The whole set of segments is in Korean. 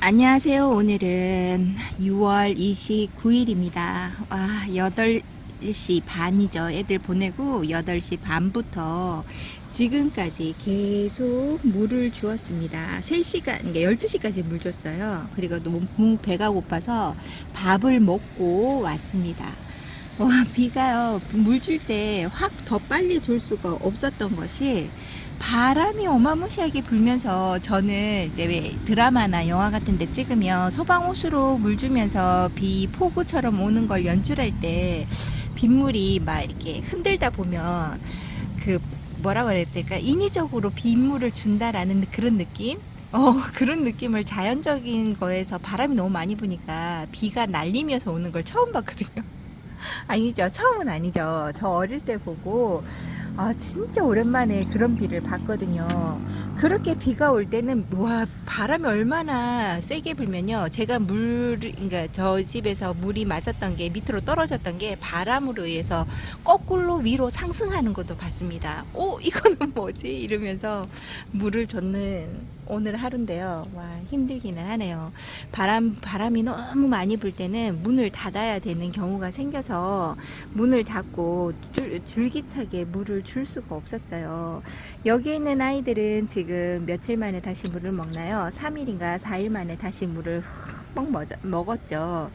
안녕하세요. 오늘은 6월 29일입니다. 와, 8시 반이죠. 애들 보내고 8시 반부터 지금까지 계속 물을 주었습니다. 3시간, 그러니까 12시까지 물 줬어요. 그리고 너무 배가 고파서 밥을 먹고 왔습니다. 와, 비가요, 물 줄 때 확 더 빨리 줄 수가 없었던 것이 바람이 어마무시하게 불면서 저는 이제 왜 드라마나 영화 같은 데 찍으면 소방호수로 물 주면서 비 폭우처럼 오는 걸 연출할 때 빗물이 막 이렇게 흔들다 보면 그 뭐라 그래야 될까 인위적으로 빗물을 준다라는 그런 느낌? 어, 그런 느낌을 자연적인 거에서 바람이 너무 많이 부니까 비가 날리면서 오는 걸 처음 봤거든요. 아니죠. 처음은 아니죠. 저 어릴 때 보고 아 진짜 오랜만에 그런 비를 봤거든요. 그렇게 비가 올 때는 와 바람이 얼마나 세게 불면요. 제가 물 그러니까 저 집에서 물이 맞았던 게 밑으로 떨어졌던 게 바람으로 의해서 거꾸로 위로 상승하는 것도 봤습니다. 오 이거는 뭐지 이러면서 물을 줬는 오늘 하루인데요. 와 힘들기는 하네요. 바람 바람이 너무 많이 불 때는 문을 닫아야 되는 경우가 생겨서 문을 닫고 줄, 줄기차게 물을 줄 수가 없었어요. 여기 있는 아이들은 지금 며칠 만에 다시 물을 먹나요? 3일인가 4일 만에 다시 물을 흠뻑 먹- 먹었죠.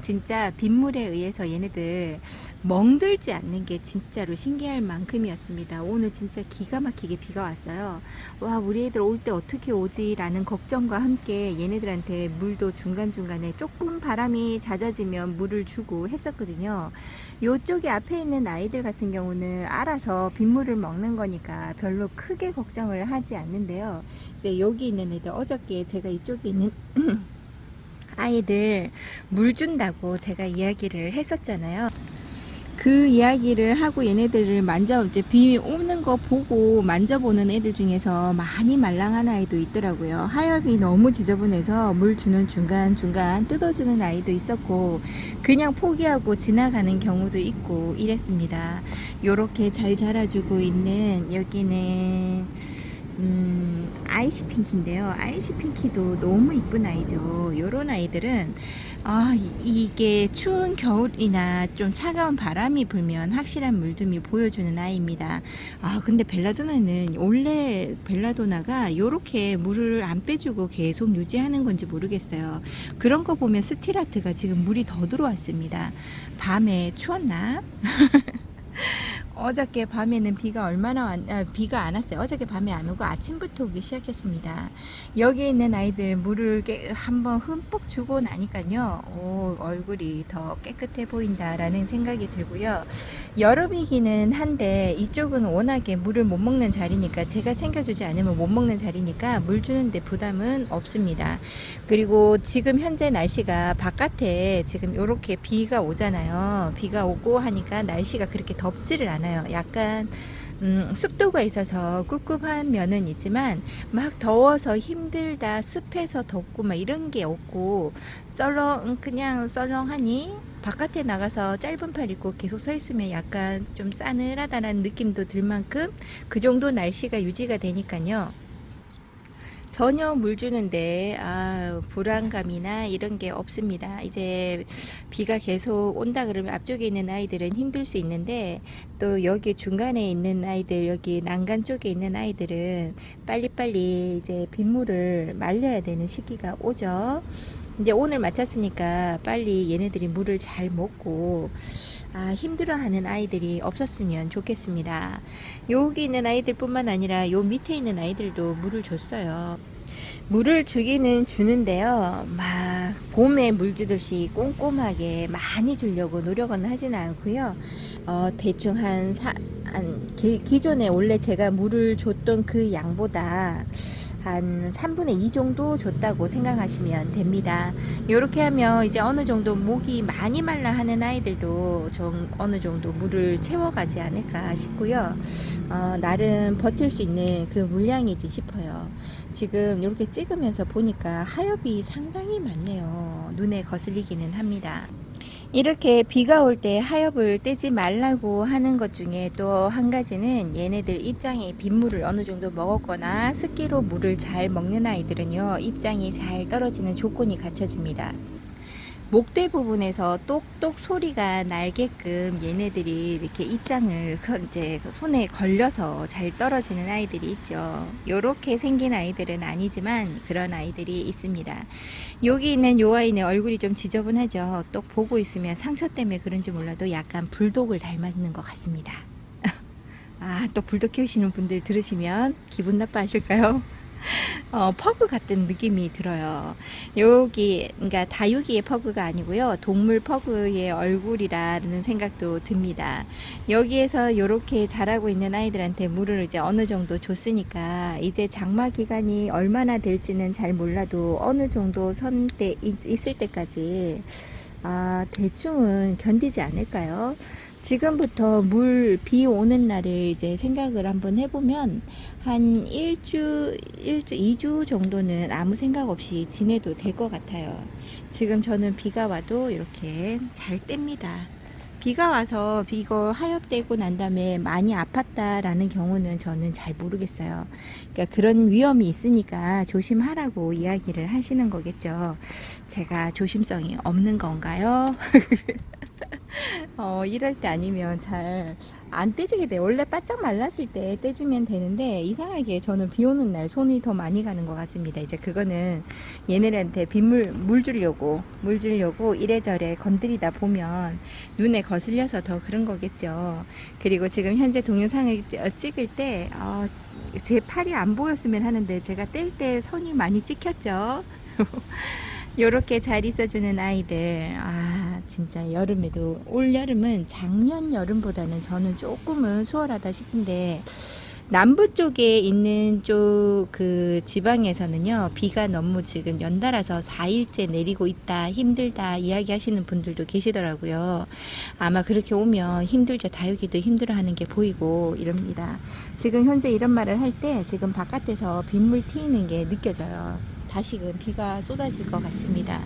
진짜 빗물에 의해서 얘네들 멍들지 않는 게 진짜로 신기할 만큼이었습니다. 오늘 진짜 기가 막히게 비가 왔어요. 와, 우리 애들 올 때 어떻게 오지 라는 걱정과 함께 얘네들한테 물도 중간중간에 조금 바람이 잦아지면 물을 주고 했었거든요. 요쪽에 앞에 있는 아이들 같은 경우는 알아서 빗물을 먹는 거니까 별로 크게 걱정을 하지 않는데요. 이제 여기 있는 애들 어저께 제가 이쪽에 있는 아이들 물 준다고 제가 이야기를 했었잖아요. 그 이야기를 하고 얘네들을 만져 이제 비 오는 거 보고 만져보는 애들 중에서 많이 말랑한 아이도 있더라고요. 하엽이 너무 지저분해서 물 주는 중간 중간 뜯어주는 아이도 있었고 그냥 포기하고 지나가는 경우도 있고 이랬습니다. 요렇게 잘 자라주고 있는 여기는 음, 아이시 핑키인데요. 아이시 핑키도 너무 이쁜 아이죠. 요런 아이들은 아, 이- 이게 추운 겨울이나 좀 차가운 바람이 불면 확실한 물듦이 보여주는 아이입니다. 아, 근데 벨라도나는 원래 벨라도나가 요렇게 물을 안 빼주고 계속 유지하는 건지 모르겠어요. 그런 거 보면 스틸아트가 지금 물이 더 들어왔습니다. 밤에 추웠나? 어저께 밤에는 비가 얼마나 왔, 아, 비가 안 왔어요. 어저께 밤에 안 오고 아침부터 오기 시작했습니다. 여기 있는 아이들 물을 깨, 한번 흠뻑 주고 나니까요. 오, 얼굴이 더 깨끗해 보인다라는 생각이 들고요. 여름이기는 한데 이쪽은 워낙에 물을 못 먹는 자리니까 제가 챙겨주지 않으면 못 먹는 자리니까 물 주는데 부담은 없습니다. 그리고 지금 현재 날씨가 바깥에 지금 이렇게 비가 오잖아요. 비가 오고 하니까 날씨가 그렇게 덥지를 않아요. 약간 음, 습도가 있어서 꿉꿉한 면은 있지만 막 더워서 힘들다 습해서 덥고 막 이런 게 없고 썰렁 음, 그냥 썰렁하니 바깥에 나가서 짧은 팔 입고 계속 서 있으면 약간 좀 싸늘하다는 느낌도 들 만큼 그 정도 날씨가 유지가 되니까요. 전혀 물 주는데 아, 불안감이나 이런 게 없습니다. 이제 비가 계속 온다 그러면 앞쪽에 있는 아이들은 힘들 수 있는데 또 여기 중간에 있는 아이들 여기 난간 쪽에 있는 아이들은 빨리빨리 이제 빗물을 말려야 되는 시기가 오죠. 이제 오늘 마쳤으니까 빨리 얘네들이 물을 잘 먹고 아, 힘들어하는 아이들이 없었으면 좋겠습니다. 여기 있는 아이들뿐만 아니라 요 밑에 있는 아이들도 물을 줬어요. 물을 주기는 주는데요. 막 봄에 물 주듯이 꼼꼼하게 많이 주려고 노력은 하지는 않고요. 어, 대충 한, 사, 한 기, 기존에 원래 제가 물을 줬던 그 양보다 한 3분의 2 정도 줬다고 생각하시면 됩니다. 이렇게 하면 이제 어느 정도 목이 많이 말라 하는 아이들도 좀 어느 정도 물을 채워가지 않을까 싶고요. 어, 나름 버틸 수 있는 그 물량이지 싶어요. 지금 이렇게 찍으면서 보니까 하엽이 상당히 많네요. 눈에 거슬리기는 합니다. 이렇게 비가 올 때 하엽을 떼지 말라고 하는 것 중에 또 한 가지는 얘네들 입장에 빗물을 어느 정도 먹었거나 습기로 물을 잘 먹는 아이들은요 입장이 잘 떨어지는 조건이 갖춰집니다. 목대 부분에서 똑똑 소리가 날게끔 얘네들이 이렇게 입장을 그 이제 손에 걸려서 잘 떨어지는 아이들이 있죠. 요렇게 생긴 아이들은 아니지만 그런 아이들이 있습니다. 여기 있는 요 아이는 얼굴이 좀 지저분하죠. 똑 보고 있으면 상처 때문에 그런지 몰라도 약간 불독을 닮았는 것 같습니다. 아, 또 불독 키우시는 분들 들으시면 기분 나빠하실까요? 어, 퍼그 같은 느낌이 들어요. 여기, 그러니까 다육이의 퍼그가 아니고요. 동물 퍼그의 얼굴이라는 생각도 듭니다. 여기에서 이렇게 자라고 있는 아이들한테 물을 이제 어느 정도 줬으니까 이제 장마 기간이 얼마나 될지는 잘 몰라도 어느 정도 선 때 있을 때까지 아, 대충은 견디지 않을까요? 지금부터 물, 비 오는 날을 이제 생각을 한번 해보면 한 일주, 일주, 이주 정도는 아무 생각 없이 지내도 될 것 같아요. 지금 저는 비가 와도 이렇게 잘 뗍니다. 비가 와서 이거 하엽되고 난 다음에 많이 아팠다라는 경우는 저는 잘 모르겠어요. 그러니까 그런 위험이 있으니까 조심하라고 이야기를 하시는 거겠죠. 제가 조심성이 없는 건가요? 어, 이럴 때 아니면 잘 안 떼지게 돼. 원래 바짝 말랐을 때 떼주면 되는데 이상하게 저는 비 오는 날 손이 더 많이 가는 것 같습니다. 이제 그거는 얘네들한테 빗물 물 주려고 물 주려고 이래저래 건드리다 보면 눈에 거슬려서 더 그런 거겠죠. 그리고 지금 현재 동영상을 찍을 때 어, 제 팔이 안 보였으면 하는데 제가 뗄 때 손이 많이 찍혔죠. 요렇게 잘 있어주는 아이들. 아 진짜 여름에도 올 여름은 작년 여름보다는 저는 조금은 수월하다 싶은데 남부 쪽에 있는 쪽 그 지방에서는요 비가 너무 지금 연달아서 4일째 내리고 있다 힘들다 이야기하시는 분들도 계시더라고요. 아마 그렇게 오면 힘들죠. 다육이도 힘들어하는 게 보이고 이럽니다. 지금 현재 이런 말을 할 때 지금 바깥에서 빗물 튀는 게 느껴져요 다시금 비가 쏟아질 것 같습니다.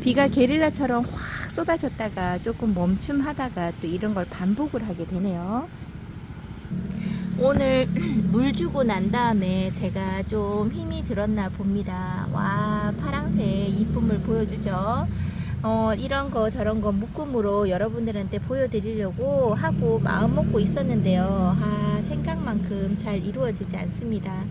비가 게릴라처럼 확 쏟아졌다가 조금 멈춤하다가 또 이런 걸 반복을 하게 되네요. 오늘 물 주고 난 다음에 제가 좀 힘이 들었나 봅니다. 와, 파랑새 이쁨을 보여주죠. 어, 이런 거 저런 거 묶음으로 여러분들한테 보여드리려고 하고 마음 먹고 있었는데요. 아, 생각만큼 잘 이루어지지 않습니다.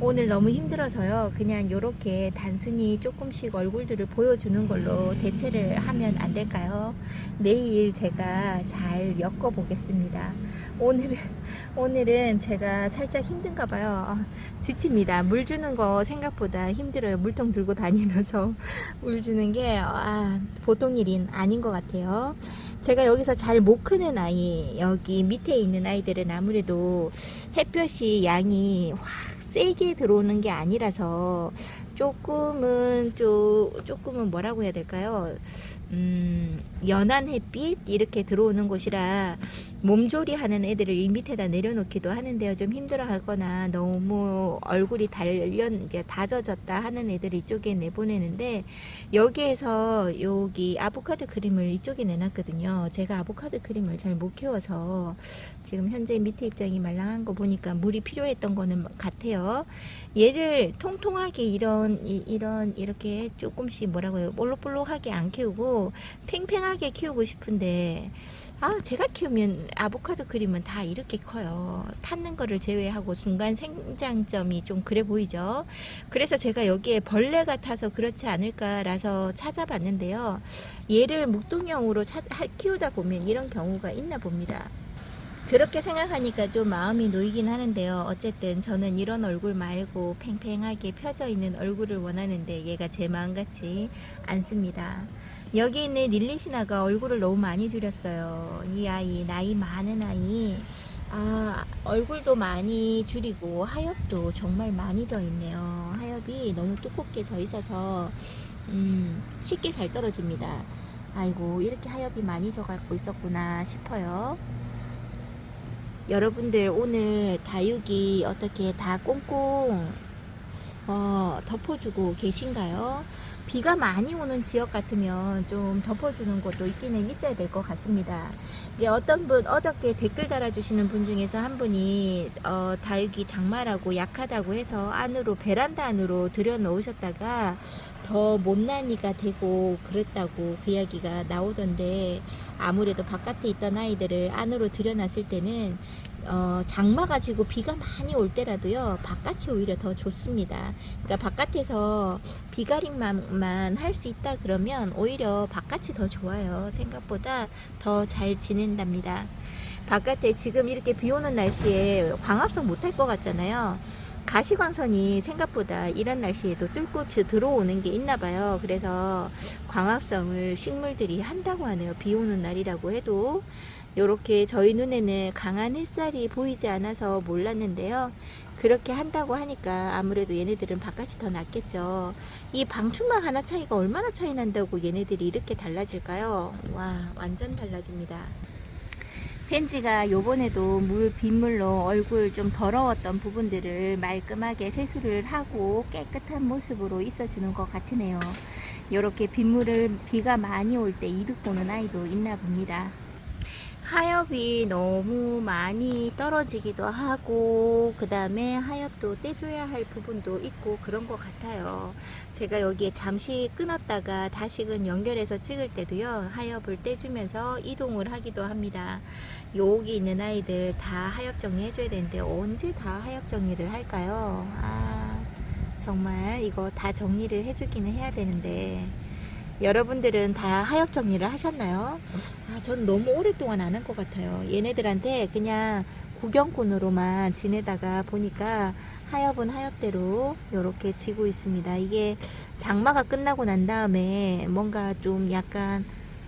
오늘 너무 힘들어서요. 그냥 이렇게 단순히 조금씩 얼굴들을 보여주는 걸로 대체를 하면 안 될까요? 내일 제가 잘 엮어 보겠습니다. 오늘은 오늘은 제가 살짝 힘든가 봐요. 아, 지칩니다. 물 주는 거 생각보다 힘들어요. 물통 들고 다니면서 물 주는 게 아, 보통 일인 아닌 것 같아요. 제가 여기서 잘 못 크는 아이, 여기 밑에 있는 아이들은 아무래도 햇볕이 양이 확 세게 들어오는 게 아니라서 조금은 좀 조금은 뭐라고 해야 될까요? 음, 연한 햇빛 이렇게 들어오는 곳이라 몸조리 하는 애들을 이 밑에다 내려놓기도 하는데요. 좀 힘들어 하거나 너무 얼굴이 이제 다져졌다 하는 애들 이쪽에 내보내는데 여기에서 여기 아보카도 크림을 이쪽에 내놨거든요. 제가 아보카도 크림을 잘 못 키워서 지금 현재 밑에 입장이 말랑한 거 보니까 물이 필요했던 거는 같아요. 얘를 통통하게 이런, 이, 이런, 이렇게 조금씩 뭐라고 해요. 볼록볼록하게 안 키우고 팽팽하게 키우고 싶은데 아, 제가 키우면 아보카도 크림은 다 이렇게 커요. 탔는 거를 제외하고 순간 생장점이 좀 그래 보이죠. 그래서 제가 여기에 벌레가 타서 그렇지 않을까라서 찾아봤는데요. 얘를 묵동형으로 키우다 보면 이런 경우가 있나 봅니다. 그렇게 생각하니까 좀 마음이 놓이긴 하는데요. 어쨌든 저는 이런 얼굴 말고 팽팽하게 펴져 있는 얼굴을 원하는데 얘가 제 마음 같지 않습니다. 여기 있는 릴리시나가 얼굴을 너무 많이 줄였어요. 이 아이, 나이 많은 아이. 아, 얼굴도 많이 줄이고 하엽도 정말 많이 져 있네요. 하엽이 너무 두껍게 져 있어서 음, 쉽게 잘 떨어집니다. 아이고, 이렇게 하엽이 많이 져 갖고 있었구나 싶어요. 여러분들 오늘 다육이 어떻게 다 꽁꽁 어, 덮어주고 계신가요? 비가 많이 오는 지역 같으면 좀 덮어주는 곳도 있기는 있어야 될 것 같습니다. 어떤 분 어저께 댓글 달아주시는 분 중에서 한 분이 어, 다육이 장마라고 약하다고 해서 안으로 베란다 안으로 들여놓으셨다가 더 못난이가 되고 그랬다고 그 이야기가 나오던데 아무래도 바깥에 있던 아이들을 안으로 들여놨을 때는 어, 장마가 지고 비가 많이 올 때라도요 바깥이 오히려 더 좋습니다. 그러니까 바깥에서 비가림만 할 수 있다 그러면 오히려 바깥이 더 좋아요. 생각보다 더 잘 지낸답니다. 바깥에 지금 이렇게 비 오는 날씨에 광합성 못할 것 같잖아요. 가시광선이 생각보다 이런 날씨에도 뚫고 들어오는 게 있나 봐요. 그래서 광합성을 식물들이 한다고 하네요. 비 오는 날이라고 해도. 요렇게 저희 눈에는 강한 햇살이 보이지 않아서 몰랐는데요. 그렇게 한다고 하니까 아무래도 얘네들은 바깥이 더 낫겠죠. 이 방충망 하나 차이가 얼마나 차이 난다고 얘네들이 이렇게 달라질까요? 와, 완전 달라집니다. 펜지가 요번에도 물 빗물로 얼굴 좀 더러웠던 부분들을 말끔하게 세수를 하고 깨끗한 모습으로 있어주는 것 같으네요. 요렇게 빗물을 비가 많이 올 때 이득 보는 아이도 있나 봅니다. 하엽이 너무 많이 떨어지기도 하고 그 다음에 하엽도 떼줘야 할 부분도 있고 그런 것 같아요. 제가 여기에 잠시 끊었다가 다시금 연결해서 찍을 때도요 하엽을 떼주면서 이동을 하기도 합니다. 여기 있는 아이들 다 하엽 정리 해줘야 되는데 언제 다 하엽 정리를 할까요? 아 정말 이거 다 정리를 해주기는 해야 되는데 여러분들은 다 하엽 정리를 하셨나요? 아, 전 너무 오랫동안 안 한 것 같아요. 얘네들한테 그냥 구경꾼으로만 지내다가 보니까 하엽은 하엽대로 이렇게 지고 있습니다. 이게 장마가 끝나고 난 다음에 뭔가 좀 약간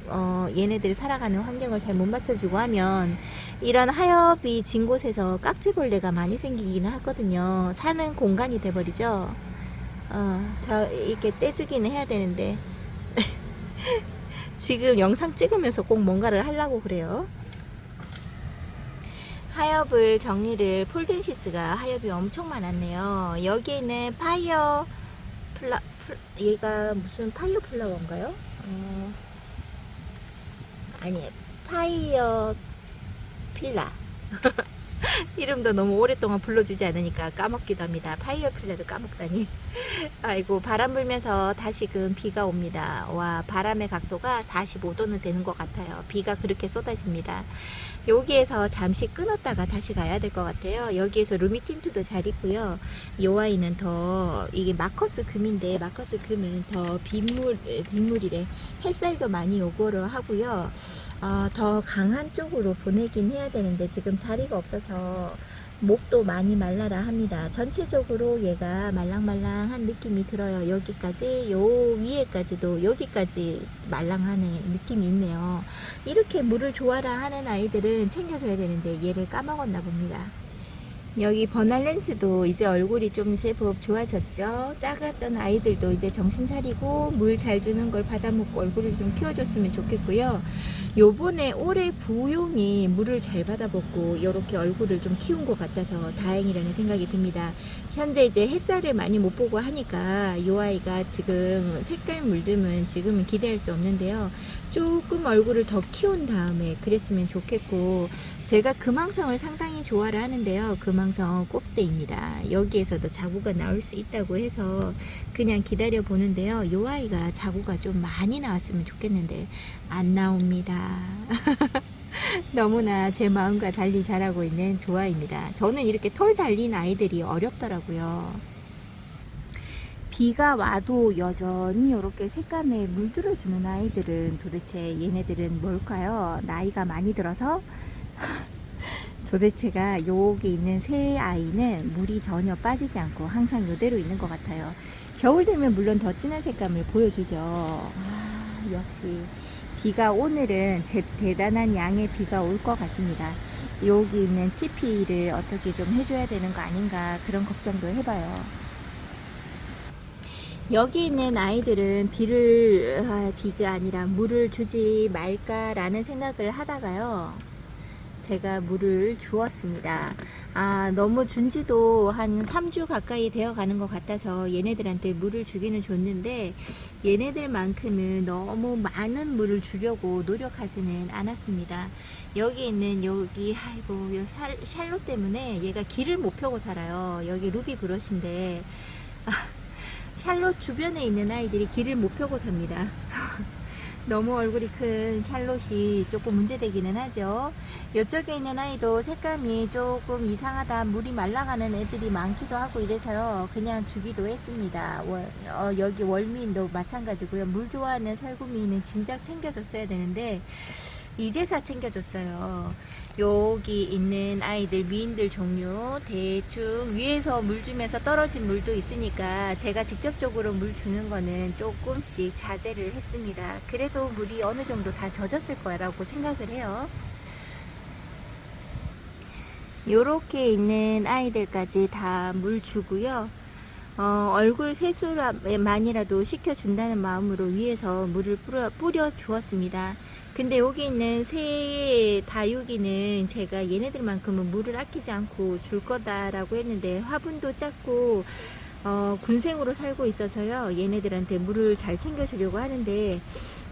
어, 얘네들이 살아가는 환경을 잘 못 맞춰주고 하면 이런 하엽이 진 곳에서 깍지벌레가 많이 생기기는 하거든요. 사는 공간이 돼버리죠. 어, 저 이렇게 떼주기는 해야 되는데 지금 영상 찍으면서 꼭 뭔가를 하려고 그래요. 하엽을 정리를 폴덴시스가 하엽이 엄청 많았네요. 여기는 파이어 플라 플, 얘가 무슨 파이어 플라워인가요? 어, 아니 파이어 필라. 이름도 너무 오랫동안 불러주지 않으니까 까먹기도 합니다. 파이어 필라도 까먹다니. 아이고 바람 불면서 다시금 비가 옵니다. 와 바람의 각도가 45도는 되는 것 같아요. 비가 그렇게 쏟아집니다. 여기에서 잠시 끊었다가 다시 가야 될 것 같아요. 여기에서 루미 틴트도 잘 있고요. 이 아이는 더 이게 마커스 금인데 마커스 금은 더 빗물 빗물이래 햇살도 많이 요구를 하고요. 어, 더 강한 쪽으로 보내긴 해야 되는데 지금 자리가 없어서 목도 많이 말라라 합니다. 전체적으로 얘가 말랑말랑한 느낌이 들어요. 여기까지, 요 위에까지도 여기까지 말랑하네 느낌이 있네요. 이렇게 물을 좋아라 하는 아이들은 챙겨줘야 되는데 얘를 까먹었나 봅니다. 여기 버날렌스도 이제 얼굴이 좀 제법 좋아졌죠. 작았던 아이들도 이제 정신 차리고 물 잘 주는 걸 받아먹고 얼굴을 좀 키워줬으면 좋겠고요. 요번에 올해 부용이 물을 잘 받아먹고 이렇게 얼굴을 좀 키운 것 같아서 다행이라는 생각이 듭니다. 현재 이제 햇살을 많이 못 보고 하니까 이 아이가 지금 색깔 물듦은 지금은 기대할 수 없는데요. 조금 얼굴을 더 키운 다음에 그랬으면 좋겠고 제가 금왕성을 상당히 좋아를 하는데요. 금왕성 꽃대입니다. 여기에서도 자구가 나올 수 있다고 해서 그냥 기다려 보는데요. 이 아이가 자구가 좀 많이 나왔으면 좋겠는데 안 나옵니다. 너무나 제 마음과 달리 자라고 있는 조아입니다. 저는 이렇게 털 달린 아이들이 어렵더라고요. 비가 와도 여전히 이렇게 색감에 물들어주는 아이들은 도대체 얘네들은 뭘까요? 나이가 많이 들어서 도대체가 여기 있는 새 아이는 물이 전혀 빠지지 않고 항상 이대로 있는 것 같아요. 겨울 되면 물론 더 진한 색감을 보여주죠. 아, 역시 비가 오늘은 제 대단한 양의 비가 올 것 같습니다. 여기 있는 TP를 어떻게 좀 해줘야 되는 거 아닌가 그런 걱정도 해봐요. 여기 있는 아이들은 비를 아, 비가 아니라 물을 주지 말까라는 생각을 하다가요. 제가 물을 주었습니다. 아, 너무 준 지도 한 3주 가까이 되어 가는 것 같아서 얘네들한테 물을 주기는 줬는데 얘네들만큼은 너무 많은 물을 주려고 노력하지는 않았습니다. 여기 있는 여기 아이고 요 살, 샬롯 때문에 얘가 길을 못 펴고 살아요. 여기 루비 브러쉬인데 아, 샬롯 주변에 있는 아이들이 길을 못 펴고 삽니다. 너무 얼굴이 큰 샬롯이 조금 문제되기는 하죠. 이쪽에 있는 아이도 색감이 조금 이상하다. 물이 말라가는 애들이 많기도 하고 이래서요. 그냥 주기도 했습니다. 월, 어, 여기 월미인도 마찬가지고요. 물 좋아하는 살구미는 진작 챙겨줬어야 되는데 이제서 챙겨줬어요. 여기 있는 아이들 미인들 종류 대충 위에서 물 주면서 떨어진 물도 있으니까 제가 직접적으로 물 주는 거는 조금씩 자제를 했습니다. 그래도 물이 어느 정도 다 젖었을 거라고 생각을 해요. 요렇게 있는 아이들까지 다 물 주고요. 어, 얼굴 세수만이라도 시켜준다는 마음으로 위에서 물을 뿌려, 뿌려 주었습니다. 근데 여기 있는 새 다육이는 제가 얘네들만큼은 물을 아끼지 않고 줄 거다라고 했는데 화분도 작고 어, 군생으로 살고 있어서요. 얘네들한테 물을 잘 챙겨주려고 하는데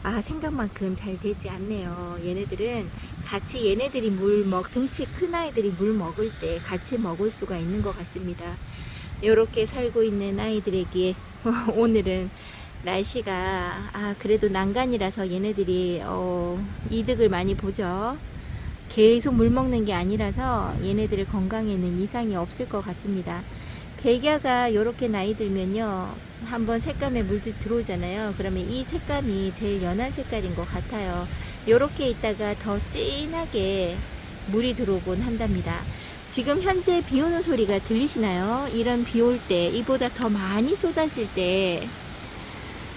아 생각만큼 잘 되지 않네요. 얘네들은 같이 얘네들이 물 먹, 등치 큰 아이들이 물 먹을 때 같이 먹을 수가 있는 것 같습니다. 이렇게 살고 있는 아이들에게 오늘은 날씨가 아 그래도 난간이라서 얘네들이 어, 이득을 많이 보죠. 계속 물 먹는 게 아니라서 얘네들 건강에는 이상이 없을 것 같습니다. 백야가 이렇게 나이 들면요 한번 색감에 물도 들어오잖아요. 그러면 이 색감이 제일 연한 색깔인 것 같아요. 이렇게 있다가 더 진하게 물이 들어오곤 한답니다. 지금 현재 비 오는 소리가 들리시나요? 이런 비 올 때, 이보다 더 많이 쏟아질 때, 아,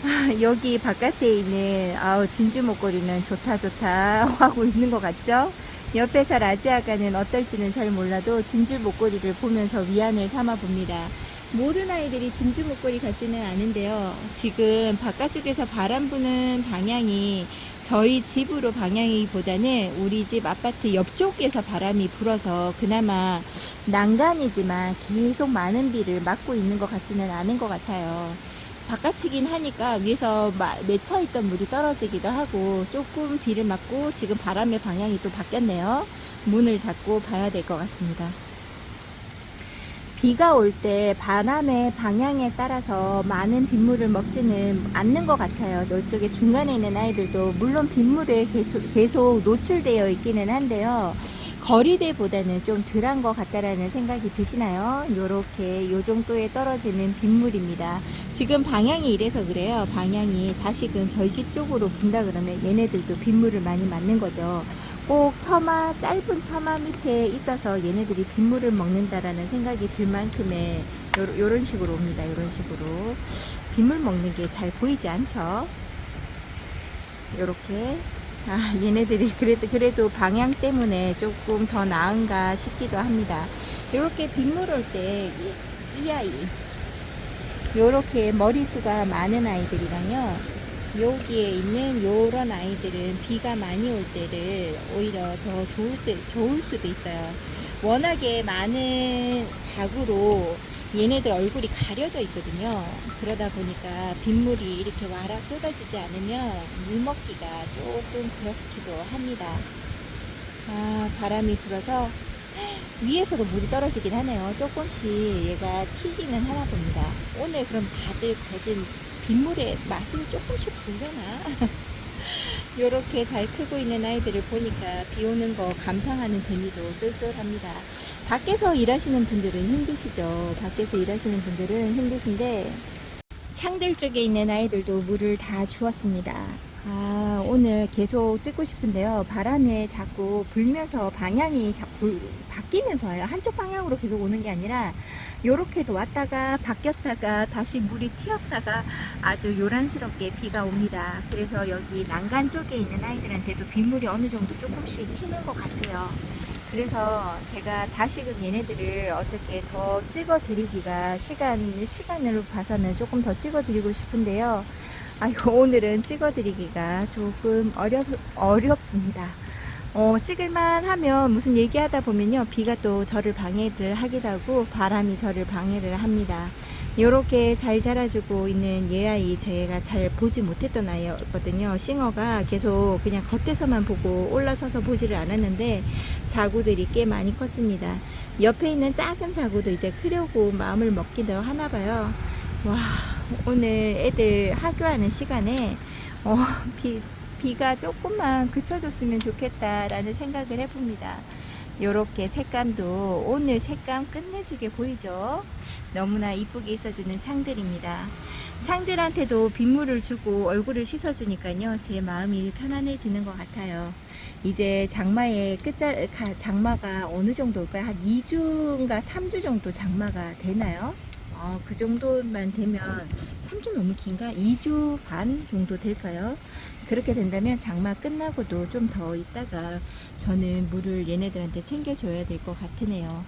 여기 바깥에 있는 아우 진주 목걸이는 좋다 좋다 하고 있는 것 같죠? 옆에서 라지아가는 어떨지는 잘 몰라도 진주 목걸이를 보면서 위안을 삼아 봅니다. 모든 아이들이 진주 목걸이 같지는 않은데요. 지금 바깥쪽에서 바람 부는 방향이 저희 집으로 방향이보다는 우리 집 아파트 옆쪽에서 바람이 불어서 그나마 난간이지만 계속 많은 비를 맞고 있는 것 같지는 않은 것 같아요. 바깥이긴 하니까 위에서 마- 맺혀 있던 물이 떨어지기도 하고 조금 비를 맞고 지금 바람의 방향이 또 바뀌었네요. 문을 닫고 봐야 될 것 같습니다. 비가 올 때 바람의 방향에 따라서 많은 빗물을 먹지는 않는 것 같아요. 이쪽에 중간에 있는 아이들도 물론 빗물에 계속 노출되어 있기는 한데요. 거리대보다는 좀 덜한 것 같다라는 생각이 드시나요? 요렇게 요 정도에 떨어지는 빗물입니다. 지금 방향이 이래서 그래요. 방향이 다시금 저희 집 쪽으로 분다 그러면 얘네들도 빗물을 많이 맞는 거죠. 꼭 처마 짧은 처마 밑에 있어서 얘네들이 빗물을 먹는다라는 생각이 들 만큼의 요, 요런 식으로 옵니다. 요런 식으로 빗물 먹는 게 잘 보이지 않죠? 요렇게 아 얘네들이 그래도 그래도 방향 때문에 조금 더 나은가 싶기도 합니다. 요렇게 빗물 올때이 아이 요렇게 머리수가 많은 아이들이랑요. 여기에 있는 요런 아이들은 비가 많이 올 때를 오히려 더 좋을 때 좋을 수도 있어요. 워낙에 많은 자구로 얘네들 얼굴이 가려져 있거든요. 그러다 보니까 빗물이 이렇게 와락 쏟아지지 않으면 물 먹기가 조금 그렇기도 합니다. 아, 바람이 불어서 위에서도 물이 떨어지긴 하네요. 조금씩 얘가 튀기는 하나 봅니다. 오늘 그럼 다들 거진 빗물의 맛은 조금씩 보려나? 요렇게 잘 크고 있는 아이들을 보니까 비 오는 거 감상하는 재미도 쏠쏠합니다. 밖에서 일하시는 분들은 힘드시죠. 밖에서 일하시는 분들은 힘드신데 창들 쪽에 있는 아이들도 물을 다 주었습니다. 아, 오늘 계속 찍고 싶은데요. 바람에 자꾸 불면서 방향이 자꾸 바뀌면서 와요. 한쪽 방향으로 계속 오는 게 아니라, 요렇게도 왔다가 바뀌었다가 다시 물이 튀었다가 아주 요란스럽게 비가 옵니다. 그래서 여기 난간 쪽에 있는 아이들한테도 빗물이 어느 정도 조금씩 튀는 것 같아요. 그래서 제가 다시금 얘네들을 어떻게 더 찍어 드리기가 시간, 시간으로 봐서는 조금 더 찍어 드리고 싶은데요. 아이고, 오늘은 찍어 드리기가 조금 어렵, 어렵습니다. 어, 찍을만 하면 무슨 얘기하다 보면요. 비가 또 저를 방해를 하기도 하고 바람이 저를 방해를 합니다. 요렇게 잘 자라주고 있는 얘 아이 제가 잘 보지 못했던 아이였거든요. 싱어가 계속 그냥 겉에서만 보고 올라서서 보지를 않았는데 자구들이 꽤 많이 컸습니다. 옆에 있는 작은 자구도 이제 크려고 마음을 먹기도 하나 봐요. 와, 오늘 애들 학교하는 시간에 어, 비, 비가 조금만 그쳐줬으면 좋겠다라는 생각을 해봅니다. 요렇게 색감도 오늘 색감 끝내주게 보이죠? 너무나 이쁘게 있어주는 창들입니다. 창들한테도 빗물을 주고 얼굴을 씻어주니까요. 제 마음이 편안해지는 것 같아요. 이제 장마의 끝자, 가- 장마가 어느 정도일까요? 한 2주인가 3주 정도 장마가 되나요? 어, 그 정도만 되면 3주 너무 긴가? 2주 반 정도 될까요? 그렇게 된다면 장마 끝나고도 좀 더 있다가 저는 물을 얘네들한테 챙겨줘야 될 것 같으네요.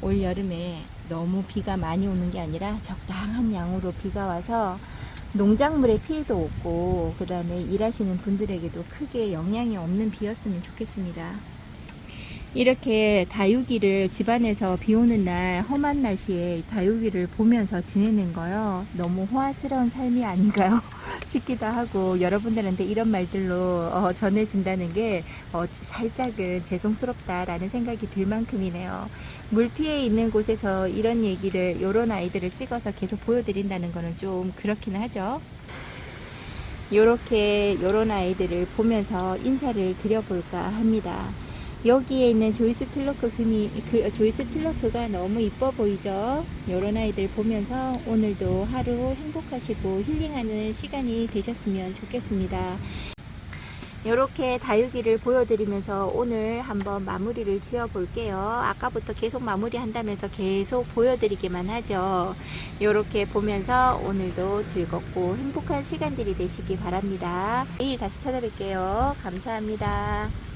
올 여름에 너무 비가 많이 오는 게 아니라 적당한 양으로 비가 와서 농작물에 피해도 없고 그 다음에 일하시는 분들에게도 크게 영향이 없는 비였으면 좋겠습니다. 이렇게 다육이를 집안에서 비 오는 날 험한 날씨에 다육이를 보면서 지내는 거요. 너무 호화스러운 삶이 아닌가요? 싶기도 하고 여러분들한테 이런 말들로 어, 전해준다는 게 어, 살짝은 죄송스럽다라는 생각이 들 만큼이네요. 물 피해 있는 곳에서 이런 얘기를 요런 아이들을 찍어서 계속 보여드린다는 거는 좀 그렇긴 하죠. 요렇게 요런 아이들을 보면서 인사를 드려볼까 합니다. 여기에 있는 조이스 틸러크 금이 그 조이스 틸러크가 너무 이뻐 보이죠? 요런 아이들 보면서 오늘도 하루 행복하시고 힐링하는 시간이 되셨으면 좋겠습니다. 이렇게 다육이를 보여드리면서 오늘 한번 마무리를 지어 볼게요. 아까부터 계속 마무리 한다면서 계속 보여드리기만 하죠. 이렇게 보면서 오늘도 즐겁고 행복한 시간들이 되시기 바랍니다. 내일 다시 찾아뵐게요. 감사합니다.